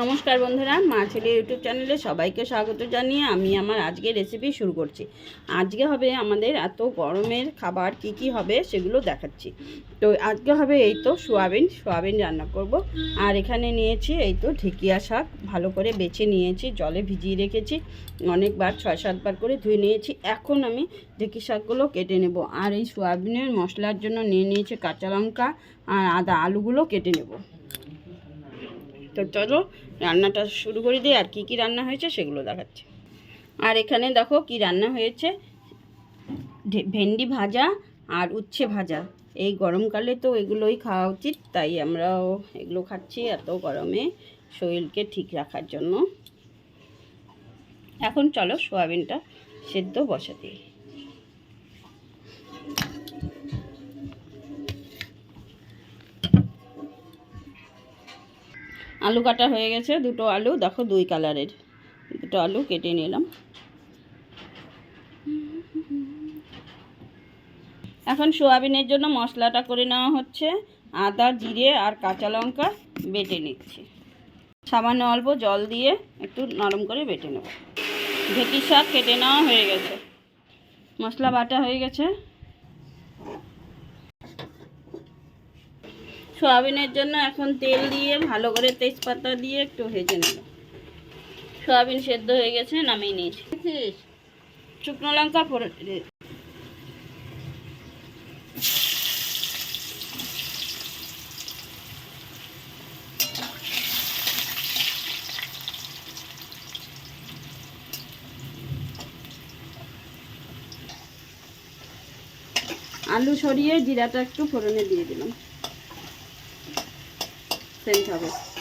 নমস্কার বন্ধুরা, মা ছেলে ইউটিউব চ্যানেলে সবাইকে স্বাগত জানিয়ে আমি আমার আজকে রেসিপি শুরু করছি। আজকে হবে আমাদের এত গরমের খাবার, কি কি হবে সেগুলো দেখাচ্ছি। তো আজকে হবে এই তো সোয়াবিন সোয়াবিন রান্না করব। আর এখানে নিয়েছি এই তো ঢেকিয়া শাক, ভালো করে বেছে নিয়েছি, জলে ভিজিয়ে রেখেছি। অনেকবার, ছয় সাতবার করে ধুয়ে নিয়েছি। এখন আমি ঢেকি শাকগুলো কেটে নেব। আর এই সোয়াবিনের মশলার জন্য নিয়ে নিয়েছি কাঁচা লঙ্কা আর আদা আলুগুলো কেটে নেব। তো চলো, রান্নাটা শুরু করে দিই, আর কি কি রান্না হয়েছে সেগুলো দেখাচ্ছি। আর এখানে দেখো কি রান্না হয়েছে। ভেন্ডি ভাজা আর উচ্ছে ভাজা। এই গরমকালে তো এগুলোই খাওয়া উচিত, তাই আমরাও এগুলো খাচ্ছি এত গরমে শরীরকে ঠিক রাখার জন্য। এখন চলো সোয়াবিনটা সেদ্ধ বসা আলু কাটা হয়ে গেছে, দুটো আলু, দেখো দুই কালারের। দুটো আলু কেটে নিলাম। এখন সোয়াবিনের জন্য মশলাটা করে নেওয়া হচ্ছে। আদা, জিরে আর কাঁচা লঙ্কা বেটে নিচ্ছি। সামান্য অল্প জল দিয়ে একটু নরম করে বেটে নেব। ঢেঁকি শাক কেটে নেওয়া হয়ে গেছে। মশলা বাটা হয়ে গেছে। সোয়াবিনের জন্য এখন তেল দিয়ে ভালো করে তেজপাতা দিয়ে একটু ভেজে নেব। সোয়াবিন সেদ্ধ হয়ে গেছে নামিয়ে নিয়েছি। শুকনো লঙ্কা ফোড়ন আলু সরিয়ে জিরাটা একটু ফোড়নে দিয়ে দিলাম। সেন্ট হবে